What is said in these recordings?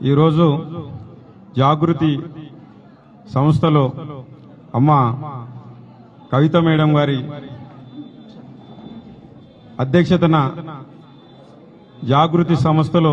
ఈరోజు జాగృతి సంస్థలో అమ్మ కవిత మేడం గారి అధ్యక్షతన జాగృతి సంస్థలో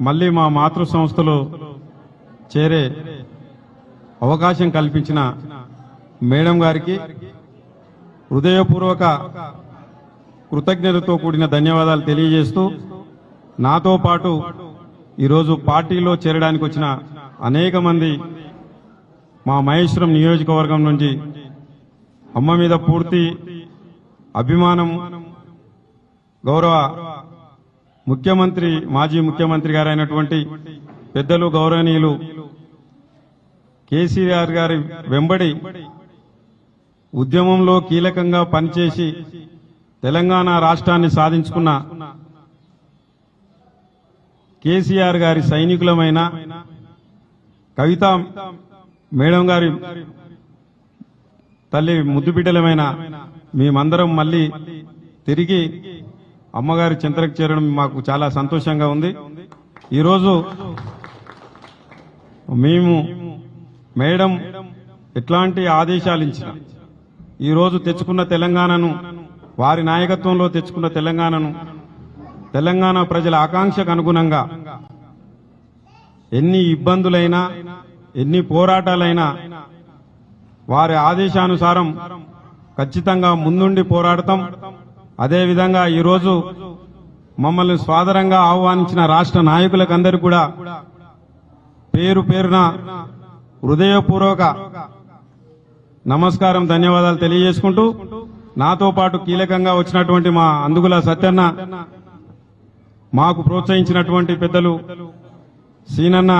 మళ్ళీ మా మాతృ సంస్థలో చేరే అవకాశం కల్పించిన మేడం గారికి హృదయపూర్వక కృతజ్ఞతతో కూడిన ధన్యవాదాలు తెలియజేస్తూ నాతో పాటు ఈరోజు పార్టీలో చేరడానికి వచ్చిన అనేక మంది మా మహేశ్వరం నియోజకవర్గం నుంచి అమ్మ మీద పూర్తి అభిమానం గౌరవ ముఖ్యమంత్రి మాజీ ముఖ్యమంత్రి గారైనటువంటి పెద్దలు గౌరవనీయులు కేసీఆర్ గారి వెంబడి ఉద్యమంలో కీలకంగా పనిచేసి తెలంగాణ రాష్ట్రాన్ని సాధించుకున్న కేసీఆర్ గారి సైనికులమైన కవిత మేడం గారి తల్లి ముద్దు బిడ్డలమైన మేమందరం మళ్ళీ తిరిగి అమ్మగారి చింతలకు చేరడం మాకు చాలా సంతోషంగా ఉంది. ఈరోజు మేము మేడం ఎట్లాంటి ఆదేశాలు ఇచ్చిన ఈరోజు తెచ్చుకున్న తెలంగాణను వారి నాయకత్వంలో తెచ్చుకున్న తెలంగాణను తెలంగాణ ప్రజల ఆకాంక్షకు అనుగుణంగా ఎన్ని ఇబ్బందులైనా ఎన్ని పోరాటాలైనా వారి ఆదేశానుసారం ఖచ్చితంగా ముందుండి పోరాడతాం. అదేవిధంగా ఈరోజు మమ్మల్ని స్వాదరంగా ఆహ్వానించిన రాష్ట్ర నాయకులకందరికీ కూడా పేరు పేరున హృదయపూర్వక నమస్కారం ధన్యవాదాలు తెలియజేసుకుంటూ నాతో పాటు కీలకంగా వచ్చినటువంటి మా అందుగుల సత్యన్న మాకు ప్రోత్సహించినటువంటి పెద్దలు సీనన్న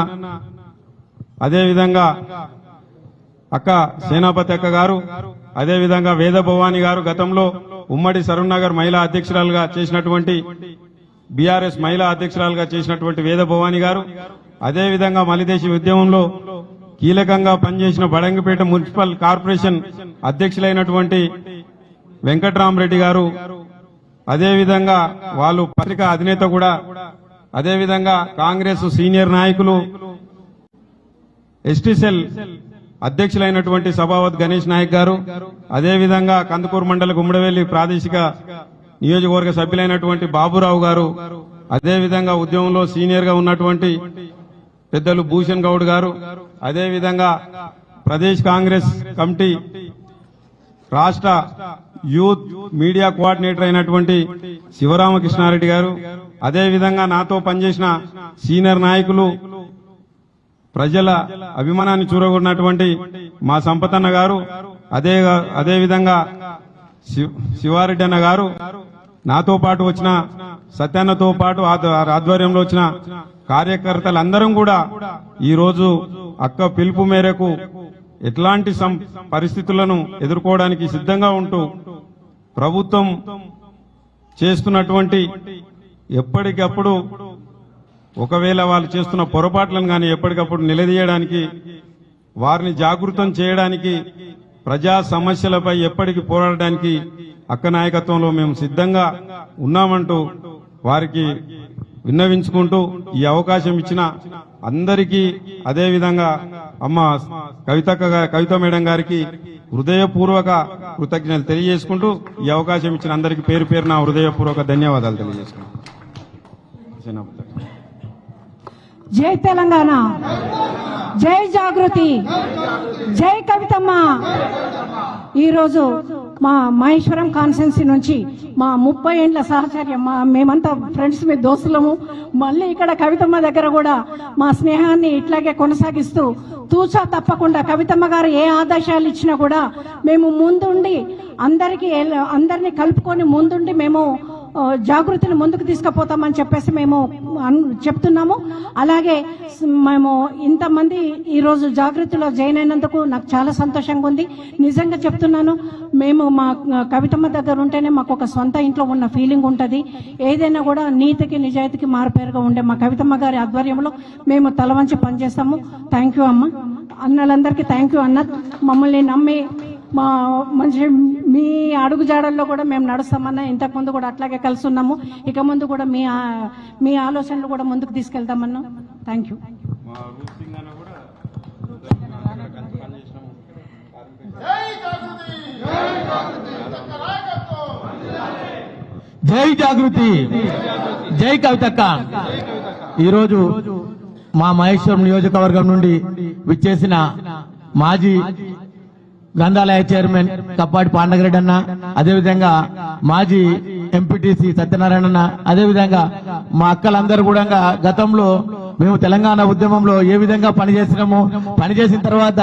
అదేవిధంగా అక్క సేనాపతి అక్క గారు అదేవిధంగా వేద భవాని గారు గతంలో ఉమ్మడి సరూర్నగర్ మహిళా అధ్యక్షురాలుగా చేసినటువంటి బీఆర్ఎస్ మహిళా అధ్యక్షురాలుగా చేసినటువంటి వేద భవాని గారు అదేవిధంగా మలిదేశీ ఉద్యమంలో కీలకంగా పనిచేసిన బడంగిపేట మున్సిపల్ కార్పొరేషన్ అధ్యక్షులైనటువంటి వెంకట్రామరెడ్డి గారు అదేవిధంగా వాళ్ళు పత్రికా అధినేత కూడా. అదేవిధంగా కాంగ్రెస్ సీనియర్ నాయకులు. ఎస్టీసెల్ అధ్యక్షులైనటువంటి సభావత్ గణేష్ నాయక్ గారు. అదేవిధంగా కందుకూరు మండల గుమ్మడవెల్లి ప్రాదేశిక నియోజకవర్గ సభ్యులైనటువంటి బాబురావు గారు. అదేవిధంగా ఉద్యమంలో సీనియర్గా ఉన్నటువంటి పెద్దలు భూషణ్ గౌడ్ గారు. అదేవిధంగా ప్రదేశ్ కాంగ్రెస్ కమిటీ రాష్ట్ర యూత్ మీడియా కోఆర్డినేటర్ అయినటువంటి శివరామకృష్ణారెడ్డి గారు అదేవిధంగా నాతో పనిచేసిన సీనియర్ నాయకులు ప్రజల అభిమానాన్ని చూరగొన్నటువంటి మా సంపతన్న గారు అదే అదేవిధంగా శివ- శివారెడ్డి అన్న గారు నాతో పాటు వచ్చిన సత్యన్నతో పాటు ఆధ్వర్యంలో వచ్చిన కార్యకర్తలందరం కూడా ఈరోజు అక్క పిలుపు మేరకు ఎట్లాంటి సం- పరిస్థితులను ఎదుర్కోవడానికి సిద్ధంగా ఉంటూ ప్రభుత్వం చేస్తున్నటువంటి ఎప్పటికప్పుడు ఒకవేళ వాళ్ళు చేస్తున్న పొరపాట్లను కానీ ఎప్పటికప్పుడు నిలదీయడానికి వారిని జాగృతం చేయడానికి ప్రజా సమస్యలపై ఎప్పటికీ పోరాడడానికి అక్క నాయకత్వంలో మేము సిద్ధంగా ఉన్నామంటూ వారికి విన్నవించుకుంటూ ఈ అవకాశం ఇచ్చిన అందరికీ అదేవిధంగా అమ్మ కవిత కవిత మేడం గారికి హృదయపూర్వక కృతజ్ఞతలు తెలియజేసుకుంటూ ఈ అవకాశం ఇచ్చిన అందరికీ పేరు పేరున హృదయపూర్వక ధన్యవాదాలు తెలియజేసుకుంటాం జై తెలంగాణ. జై జాగృతి. జై కవితమ్మ. ఈరోజు మా మహేశ్వరం కాన్సెన్సీ నుంచి మా ముప్పై ఏండ్ల సహచర్యం మా మేమంతా ఫ్రెండ్స్ మీ దోస్తులము. మళ్ళీ ఇక్కడ కవితమ్మ దగ్గర కూడా మా స్నేహాన్ని ఇట్లాగే కొనసాగిస్తూ తూచా తప్పకుండా కవితమ్మ గారు ఏ ఆదేశాలు ఇచ్చినా కూడా మేము ముందుండి అందరికీ అందరినీ కలుపుకొని ముందుండి మేము జాగృతిని ముందుకు తీసుకుపోతామని చెప్పేసి మేము చెప్తున్నాము. అలాగే మేము ఇంతమంది ఈరోజు జాగృతిలో జాయిన్ అయినందుకు నాకు చాలా సంతోషంగా ఉంది. నిజంగా చెప్తున్నాను మేము మా కవితమ్మ దగ్గర ఉంటేనే మాకు ఒక సొంత ఇంట్లో ఉన్న ఫీలింగ్ ఉంటుంది. ఏదైనా కూడా నీతికి నిజాయితీకి మారుపేరుగా ఉండే మా కవితమ్మ గారి ఆధ్వర్యంలో మేము తలవంచి పనిచేస్తాము. థ్యాంక్ యూ అమ్మ. అన్నలందరికీ థ్యాంక్ యూ అన్న. మమ్మల్ని నమ్మి మా మంచి మీ అడుగుజాడల్లో కూడా మేము నడుస్తామన్నా. ఇంతకుముందు కూడా అట్లాగే కలిసి ఉన్నాము. ఇక ముందు కూడా మీ మీ ఆలోచనలు కూడా ముందుకు తీసుకెళ్తామన్నా థ్యాంక్ యూ మా రూప్ సింగ్ అన్న కూడా జై జాగృతి. జై కవితక్క. ఈరోజు మా మహేశ్వరం నియోజకవర్గం నుండి విచ్చేసిన మాజీ గ్రంథాలయ చైర్మన్ కప్పాటి పాండగరెడ్డి అన్న అదేవిధంగా మాజీ ఎంపీటీసీ సత్యనారాయణ అన్న అదేవిధంగా మా అక్కలందరూ కూడా గతంలో మేము తెలంగాణ ఉద్యమంలో ఏ విధంగా పనిచేసినాము పనిచేసిన తర్వాత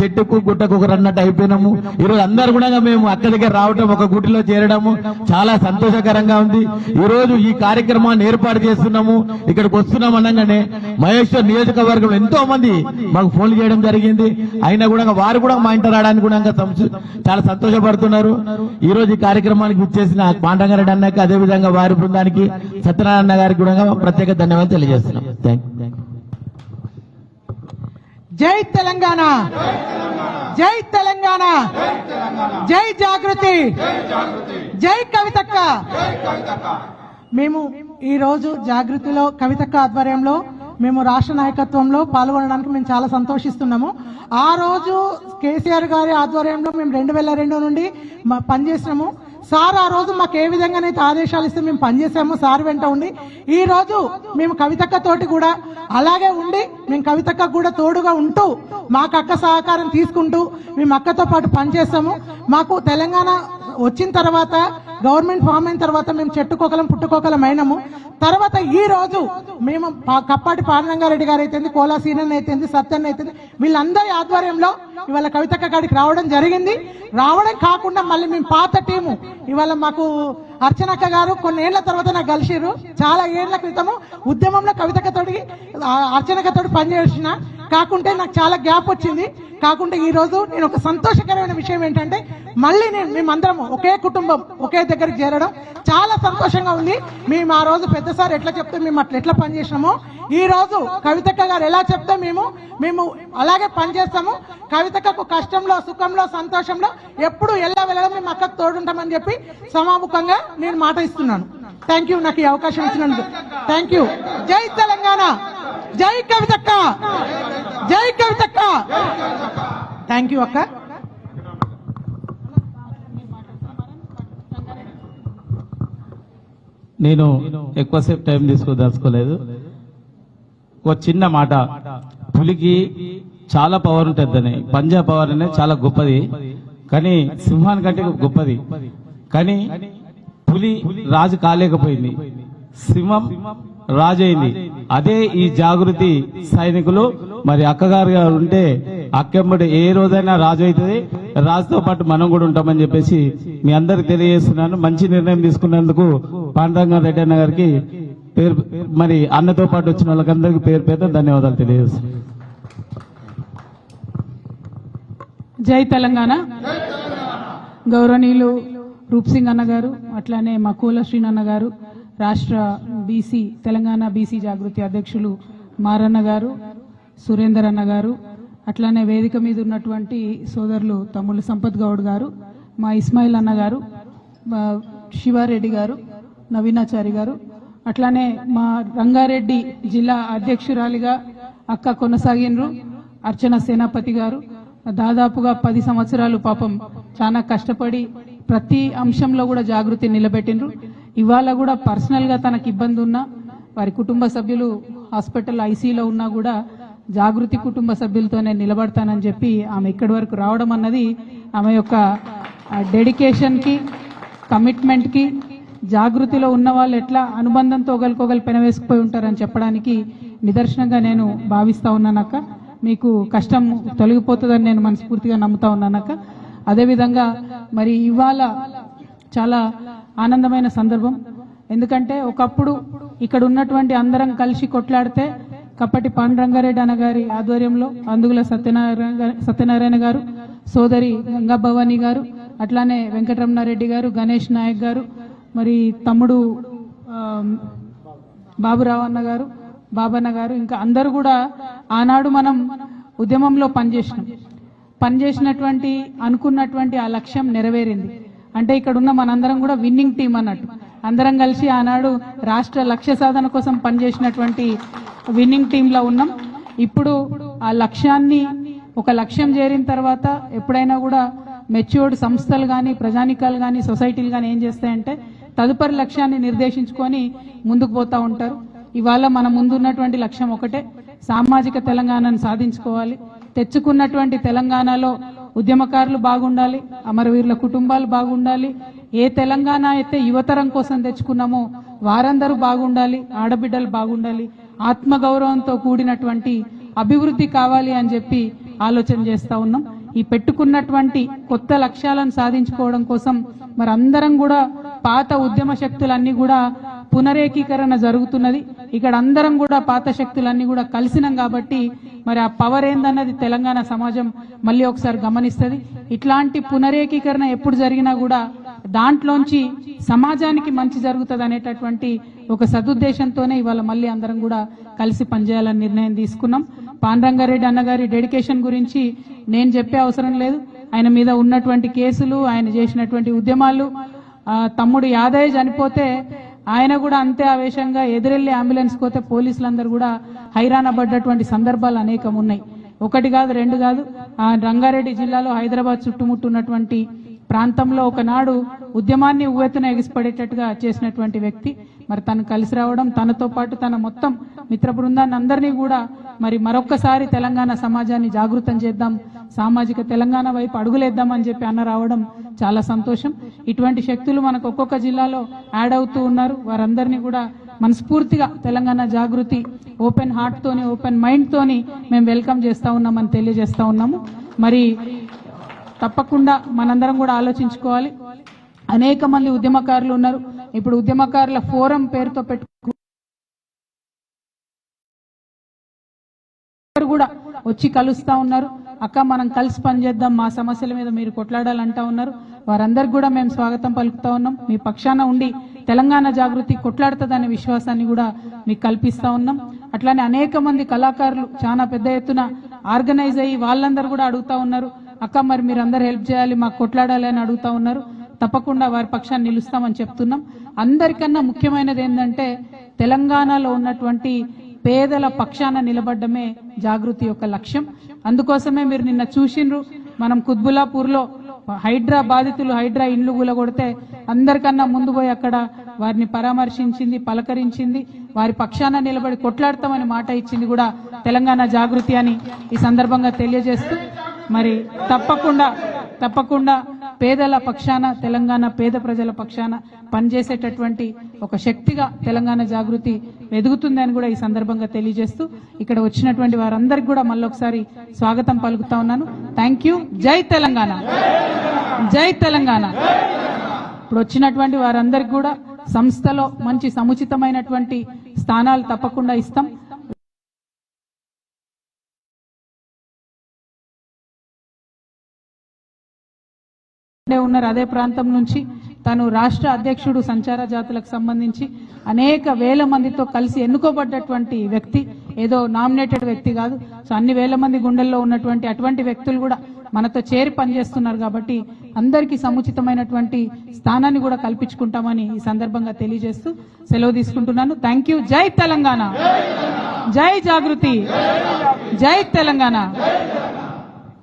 చెట్టుకు గుట్టకు ఒకరు అన్నట్టు అయిపోయినాము. ఈరోజు అందరు కూడా మేము అక్క దగ్గర రావటం ఒక గుడిలో చేరడము చాలా సంతోషకరంగా ఉంది. ఈరోజు ఈ కార్యక్రమాన్ని ఏర్పాటు చేస్తున్నాము. ఇక్కడికి వస్తున్నాం అనగానే మహేశ్వర్ నియోజకవర్గంలో ఎంతో మంది మాకు ఫోన్లు చేయడం జరిగింది. అయినా కూడా వారు కూడా మా ఇంట రావడానికి కూడా చాలా సంతోషపడుతున్నారు. ఈరోజు ఈ కార్యక్రమానికి ఇచ్చేసిన పాండంగారెడ్డి అన్నకి అదే విధంగా వారి బృందానికి సత్యనారాయణ గారికి కూడా ప్రత్యేక ధన్యవాదాలు తెలియజేస్తున్నాం. జై తెలంగాణ. జై తెలంగాణ. జై జాగృతి. జై కవితక్క. మేము ఈరోజు జాగృతిలో కవితక్క ఆధ్వర్యంలో మేము రాష్ట్ర నాయకత్వంలో పాల్గొనడానికి మేము చాలా సంతోషిస్తున్నాము. ఆ రోజు కేసీఆర్ గారి ఆధ్వర్యంలో మేము రెండు వేల రెండు నుండి మా పనిచేసినాము. సార్ ఆ రోజు మాకు ఏ విధంగానైతే ఆదేశాలు ఇస్తే మేము పనిచేసాము సార్ వెంట ఉండి ఈ రోజు మేము కవితక్క తోటి కూడా అలాగే ఉండి మేము కవితక్క కూడా తోడుగా ఉంటూ మాకు అక్క సహకారం తీసుకుంటూ మేము అక్కతో పాటు పనిచేస్తాము. మాకు తెలంగాణ వచ్చిన తర్వాత గవర్నమెంట్ ఫామ్ అయిన తర్వాత మేము చెట్టుకోకలం పుట్టుకోకలం అయినాము. తర్వాత ఈ రోజు మేము పా- కప్పాటి పాండరంగారెడ్డి గారు అయితే కోలా సీనన్ అయితే సత్యన్ అయితే వీళ్ళందరి ఆధ్వర్యంలో ఇవాళ కవితక్క గారికి రావడం జరిగింది. రావడం కాకుండా మళ్ళీ మేము పాత టీము ఇవాళ మాకు అర్చనక్క గారు కొన్ని ఏళ్ళ తర్వాత నాకు కలిసిరు చాలా ఏళ్ళ క్రితము ఉద్యమంలో కవితక్క అర్చనకతోటి అర్చనక్క పనిచేసిన కాకుంటే నాకు చాలా గ్యాప్ వచ్చింది. కాకుంటే ఈ రోజు నేను ఒక సంతోషకరమైన విషయం ఏంటంటే మళ్ళీ నేను మేమందరం ఒకే కుటుంబం ఒకే దగ్గరికి చేరడం చాలా సంతోషంగా ఉంది. మేము ఆ రోజు పెద్ద సార్ ఎట్లా చెప్తే మేము అట్లా ఎట్లా పనిచేసినామో ఈ రోజు కవితక్క గారు ఎలా చెప్తే మేము మేము అలాగే పనిచేస్తాము కవితక్కకు కష్టంలో సుఖంలో సంతోషంలో ఎప్పుడు ఎలా వెళ్ళడం మేము అక్కకు తోడుంటామని చెప్పి సమాముఖంగా నేను మాట ఇస్తున్నాను. థ్యాంక్ యూ నాకు ఈ అవకాశం ఇచ్చినందుకు. థ్యాంక్ యూ జై తెలంగాణ. జై కవితక్క. జై కవితక్క. థ్యాంక్ యూ అక్క. నేను ఎక్కువసేపు టైం తీసుకోదలుచుకోలేదు. ఒక చిన్న మాట. పులికి చాలా పవర్ ఉంటుందని. పంజా పవర్ అనేది చాలా గొప్పది. కానీ సింహాని కంటే గొప్పది. కానీ పులి రాజు కాలేకపోయింది. సింహం రాజు అయింది. అదే ఈ జాగృతి సైనికులు. మరి అక్కగారు గారు ఉంటే అక్కెమ్మడి ఏ రోజైనా రాజు అవుతుంది. రాజుతో పాటు మనం కూడా ఉంటామని చెప్పేసి మీ అందరికి తెలియజేస్తున్నాను. మంచి నిర్ణయం తీసుకున్నందుకు పాండరంగ రెడ్డి అన్న గారికి పేరు మరి అన్నతో పాటు వచ్చిన వాళ్ళకందరికీ పేరు పేరు ధన్యవాదాలు తెలియజేస్తున్నాను జై తెలంగాణ. గౌరవనీయులు రూప్ సింగ్ అన్న గారు అట్లానే మకూల శ్రీనన్న గారు రాష్ట్ర బీసీ తెలంగాణ బీసీ జాగృతి అధ్యక్షులు మారన్న గారు సురేందర్ అన్న గారు అట్లానే వేదిక మీద ఉన్నటువంటి సోదరులు తమ్ముళ్ళు సంపత్ గౌడ్ గారు మా ఇస్మాయిల్ అన్న గారు మా శివారెడ్డి గారు నవీనాచారి గారు. అట్లానే మా రంగారెడ్డి జిల్లా అధ్యక్షురాలిగా అక్క కొనసాగినరు అర్చన సేనాపతి గారు. దాదాపుగా పది సంవత్సరాలు పాపం చాలా కష్టపడి ప్రతి అంశంలో కూడా జాగృతి నిలబెట్టిండ్రు. ఇవాళ కూడా పర్సనల్గా తనకు ఇబ్బంది ఉన్నా వారి కుటుంబ సభ్యులు హాస్పిటల్ ఐసీలో ఉన్నా కూడా జాగృతి కుటుంబ సభ్యులతోనే నిలబడతానని చెప్పి ఆమె ఇక్కడి వరకు రావడం అన్నది ఆమె యొక్క డెడికేషన్కి కమిట్మెంట్కి జాగృతిలో ఉన్న వాళ్ళు ఎట్లా అనుబంధంతో ఒకరికొకరు పెనవేసుకుపోయి ఉంటారని చెప్పడానికి నిదర్శనంగా నేను భావిస్తా ఉన్నానక్క. మీకు కష్టం తొలగిపోతుందని నేను మనస్ఫూర్తిగా నమ్ముతా ఉన్నానక్క. అదేవిధంగా మరి ఇవాళ చాలా ఆనందమైన సందర్భం. ఎందుకంటే ఒకప్పుడు ఇక్కడ ఉన్నటువంటి అందరం కలిసి కొట్లాడితే కప్పటి పాండురంగారెడ్డి అన్నగారి ఆధ్వర్యంలో అందుగుల సత్యనారాయణ సత్యనారాయణ గారు సోదరి గంగా భవానీ గారు అట్లానే వెంకటరమణారెడ్డి గారు గణేష్ నాయక్ గారు మరి తమ్ముడు ఆ, బాబురావు అన్న గారు బాబన్న గారు ఇంకా అందరూ కూడా ఆనాడు మనం ఉద్యమంలో పనిచేసినాం. పనిచేసినటువంటి అనుకున్నటువంటి ఆ లక్ష్యం నెరవేరింది. అంటే ఇక్కడ ఉన్న మనందరం కూడా విన్నింగ్ టీం అన్నట్టు. అందరం కలిసి ఆనాడు రాష్ట్ర లక్ష్య సాధన కోసం పనిచేసినటువంటి విన్నింగ్ టీంలో ఉన్నాం. ఇప్పుడు ఆ లక్ష్యాన్ని ఒక లక్ష్యం చేరిన తర్వాత ఎప్పుడైనా కూడా మెచ్యూర్డ్ సంస్థలు కానీ ప్రజానికాలు కానీ సొసైటీలు కానీ ఏం చేస్తాయంటే తదుపరి లక్ష్యాన్ని నిర్దేశించుకొని ముందుకు పోతూ ఉంటారు. ఇవాళ మన ముందున్నటువంటి లక్ష్యం ఒకటే సామాజిక తెలంగాణను సాధించుకోవాలి. తెచ్చుకున్నటువంటి తెలంగాణలో ఉద్యమకారులు బాగుండాలి అమరవీరుల కుటుంబాలు బాగుండాలి. ఏ తెలంగాణ అయితే యువతరం కోసం తెచ్చుకున్నామో వారందరూ బాగుండాలి ఆడబిడ్డలు బాగుండాలి ఆత్మగౌరవంతో కూడినటువంటి అభివృద్ధి కావాలి అని చెప్పి ఆలోచన చేస్తూ ఉన్నాం. ఈ పెట్టుకున్నటువంటి కొత్త లక్ష్యాలను సాధించుకోవడం కోసం మరి అందరం కూడా పాత ఉద్యమ శక్తులన్నీ కూడా పునరేకీకరణ జరుగుతున్నది. ఇక్కడ అందరం కూడా పాత శక్తులన్నీ కూడా కలిసినాం కాబట్టి మరి ఆ పవర్ ఏందన్నది తెలంగాణ సమాజం మళ్ళీ ఒకసారి గమనిస్తుంది. ఇట్లాంటి పునరేకీకరణ ఎప్పుడు జరిగినా కూడా దాంట్లోంచి సమాజానికి మంచి జరుగుతుంది అనేటటువంటి ఒక సదుద్దేశంతోనే ఇవాళ మళ్ళీ అందరం కూడా కలిసి పనిచేయాలని నిర్ణయం తీసుకున్నాం. పాండ్రంగారెడ్డి అన్నగారి డెడికేషన్ గురించి నేను చెప్పే అవసరం లేదు. ఆయన మీద ఉన్నటువంటి కేసులు ఆయన చేసినటువంటి ఉద్యమాలు తమ్ముడు యాదయ్య చనిపోతే ఆయన కూడా అంతే ఆవేశంగా ఎదురెళ్ళి అంబులెన్స్ పోతే పోలీసులందరూ కూడా హైరాణపడ్డటువంటి సందర్భాలు అనేకం ఉన్నాయి. ఒకటి కాదు రెండు కాదు ఆ రంగారెడ్డి జిల్లాలో హైదరాబాద్ చుట్టుముట్టున్నటువంటి ప్రాంతంలో ఒకనాడు ఉద్యమాన్ని ఉవ్వెత్తున ఎగిసిపడేటట్టుగా చేసినటువంటి వ్యక్తి. మరి తను కలిసి రావడం తనతో పాటు తన మొత్తం మిత్ర బృందాన్ని అందరినీ కూడా మరి మరొక్కసారి తెలంగాణ సమాజాన్ని జాగృతం చేద్దాం సామాజిక తెలంగాణ వైపు అడుగులేద్దామని చెప్పి అన్న రావడం చాలా సంతోషం. ఇటువంటి శక్తులు మనకు ఒక్కొక్క జిల్లాలో యాడ్ అవుతూ ఉన్నారు. వారందరినీ కూడా మనస్ఫూర్తిగా తెలంగాణ జాగృతి ఓపెన్ హార్ట్ తోని ఓపెన్ మైండ్ తోని మేము వెల్కమ్ చేస్తా ఉన్నామని తెలియజేస్తా ఉన్నాము. మరి తప్పకుండా మనందరం కూడా ఆలోచించుకోవాలి. అనేక మంది ఉద్యమకారులు ఉన్నారు. ఇప్పుడు ఉద్యమకారుల ఫోరం పేరుతో పెట్టుకు కూడా వచ్చి కలుస్తా ఉన్నారు. అక్క మనం కలిసి పనిచేద్దాం మా సమస్యల మీద మీరు కొట్లాడాలంటా ఉన్నారు. వారందరికి కూడా మేము స్వాగతం పలుకుతా ఉన్నాం. మీ పక్షాన ఉండి తెలంగాణ జాగృతి కొట్లాడుతుందనే విశ్వాసాన్ని కూడా మీకు కల్పిస్తా ఉన్నాం. అట్లానే అనేక మంది కళాకారులు చాలా పెద్ద ఎత్తున ఆర్గనైజ్ అయ్యి వాళ్ళందరూ కూడా అడుగుతా ఉన్నారు. అక్క మరి మీరు అందరు హెల్ప్ చేయాలి మాకు కొట్లాడాలి అని అడుగుతా ఉన్నారు. తప్పకుండా వారి పక్షాన్ని నిలుస్తామని చెప్తున్నాం. అందరికన్నా ముఖ్యమైనది ఏంటంటే తెలంగాణలో ఉన్నటువంటి పేదల పక్షాన నిలబడ్డమే జాగృతి యొక్క లక్ష్యం. అందుకోసమే మీరు నిన్న చూసిండ్రు మనం కుత్బులాపూర్లో హైడ్రా బాధితులు హైడ్రా ఇండ్లు కూలగొడితే అందరికన్నా ముందు పోయి అక్కడ వారిని పరామర్శించింది పలకరించింది వారి పక్షాన నిలబడి కొట్లాడతామని మాట ఇచ్చింది కూడా తెలంగాణ జాగృతి అని ఈ సందర్భంగా తెలియజేస్తూ మరి తప్పకుండా తప్పకుండా పేదల పక్షాన తెలంగాణ పేద ప్రజల పక్షాన పనిచేసేటటువంటి ఒక శక్తిగా తెలంగాణ జాగృతి ఎదుగుతుందని కూడా ఈ సందర్భంగా తెలియజేస్తూ ఇక్కడ వచ్చినటువంటి వారందరికి కూడా మళ్ళొకసారి స్వాగతం పలుకుతా ఉన్నాను. థ్యాంక్ యూ జై తెలంగాణ. జై తెలంగాణ. ఇప్పుడు వచ్చినటువంటి వారందరికి కూడా సంస్థలో మంచి సముచితమైనటువంటి స్థానాలు తప్పకుండా ఇస్తాం. ఇక్కడే ఉన్నారు. అదే ప్రాంతం నుంచి తను రాష్ట్ర అధ్యక్షుడు సంచార జాతులకు సంబంధించి అనేక వేల మందితో కలిసి ఎన్నుకోబడ్డటువంటి వ్యక్తి ఏదో నామినేటెడ్ వ్యక్తి కాదు. సో అన్ని వేల మంది గుండెల్లో ఉన్నటువంటి అటువంటి వ్యక్తులు కూడా మనతో చేరి పనిచేస్తున్నారు కాబట్టి అందరికీ సముచితమైనటువంటి స్థానాన్ని కూడా కల్పించుకుంటామని ఈ సందర్భంగా తెలియజేస్తూ సెలవు తీసుకుంటున్నాను. థ్యాంక్ యూ జై తెలంగాణ. జై జాగృతి. జై తెలంగాణ.